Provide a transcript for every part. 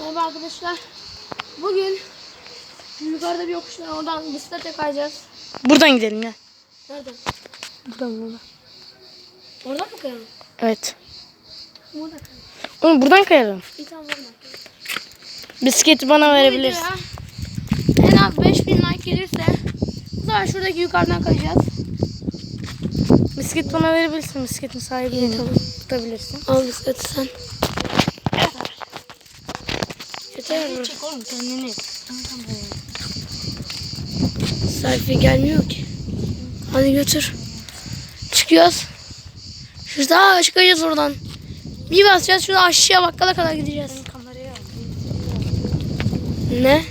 Merhaba arkadaşlar. Bugün yukarıda bir yokuş var. Oradan bisiklete kayacağız. Buradan gidelim ya. Nereden? Buradan buradan. Oradan mı kayalım? Evet. Burada kayalım. Oğlum buradan kayalım. İyi tamam oradan. Bisikleti bana verebilirsin. Videoya En az 5000 like gelirse bu sefer şuradaki yukarıdan kayacağız. Bisiklet bana verebilirsin. Bisikletin sahibini tutabilirsin. Al bisikleti sen. Yeter. Çek oğlum kendini. Selfie gelmiyor ki. Hadi götür. Çıkıyoruz. Şurada çıkacağız oradan. Bir basacağız şurada aşağıya bakkala kadar gideceğiz. Ne?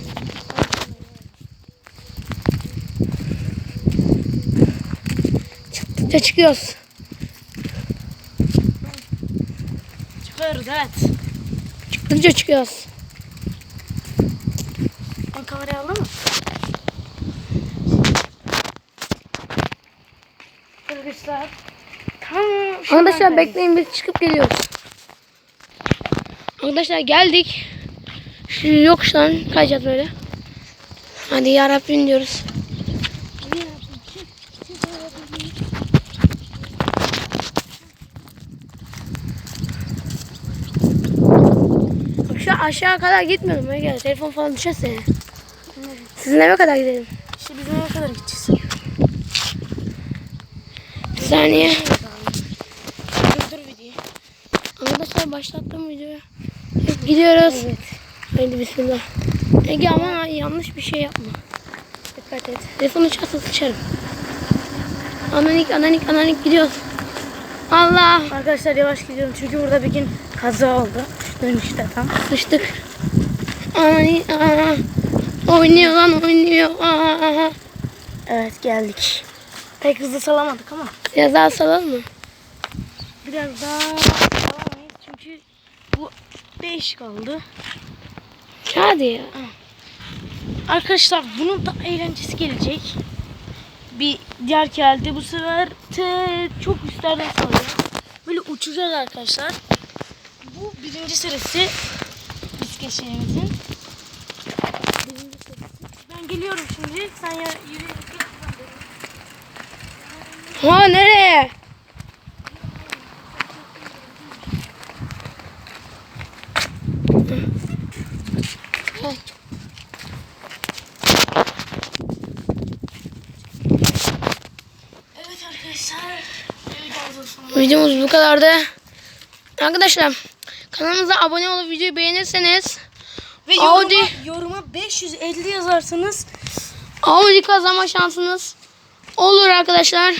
Çıktıkça çıkıyoruz. Çıkıyoruz evet. Çıktıkça çıkıyoruz. Kamerayı aldın mı? Arkadaşlar. Tamam. şuradan Arkadaşlar bekleyin biz çıkıp geliyoruz. Arkadaşlar geldik. Şu yokuştan kayacağız böyle. Hadi yarabbim diyoruz. Şu aşağı kadar gitmiyorum. Gel. Telefon falan düşerse. Sizin eve kadar gidelim. İşte bizim eve kadar gideceğiz. Bir saniye. Dur dur videoyu. Arkadaşlar başlattım videoyu. Evet, gidiyoruz. Evet. Haydi bismillah. Ege ama yanlış bir şey yapma. Dikkat et. Telefonu çalsa sıçarım. Ananik ananik ananik gidiyoruz. Allah. Arkadaşlar yavaş gidiyorum çünkü burada bir gün kaza oldu. Dönüşte tam. Sıçtık. Ananik aa. Oynuyor lan oynuyor. Aa. Evet geldik. Pek hızlı salamadık ama. Biraz daha salalım mı? Biraz daha salamayız çünkü bu değişik oldu. Hadi ya. Arkadaşlar bunun da eğlencesi gelecek. Bir diğer geldi bu sefer te çok üstlerden salacağız. Böyle uçacağız arkadaşlar. Bu birinci serisi bisiklet şeyimizin. Geliyorum şimdi. Sen ya yürü. Ha nereye? Videomuz bu kadardı. Arkadaşlar kanalımıza abone olup videoyu beğenirseniz Ve Audi. yoruma, yoruma 550 yazarsanız Audi kazanma şansınız olur arkadaşlar.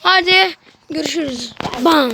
Hadi görüşürüz. Bam.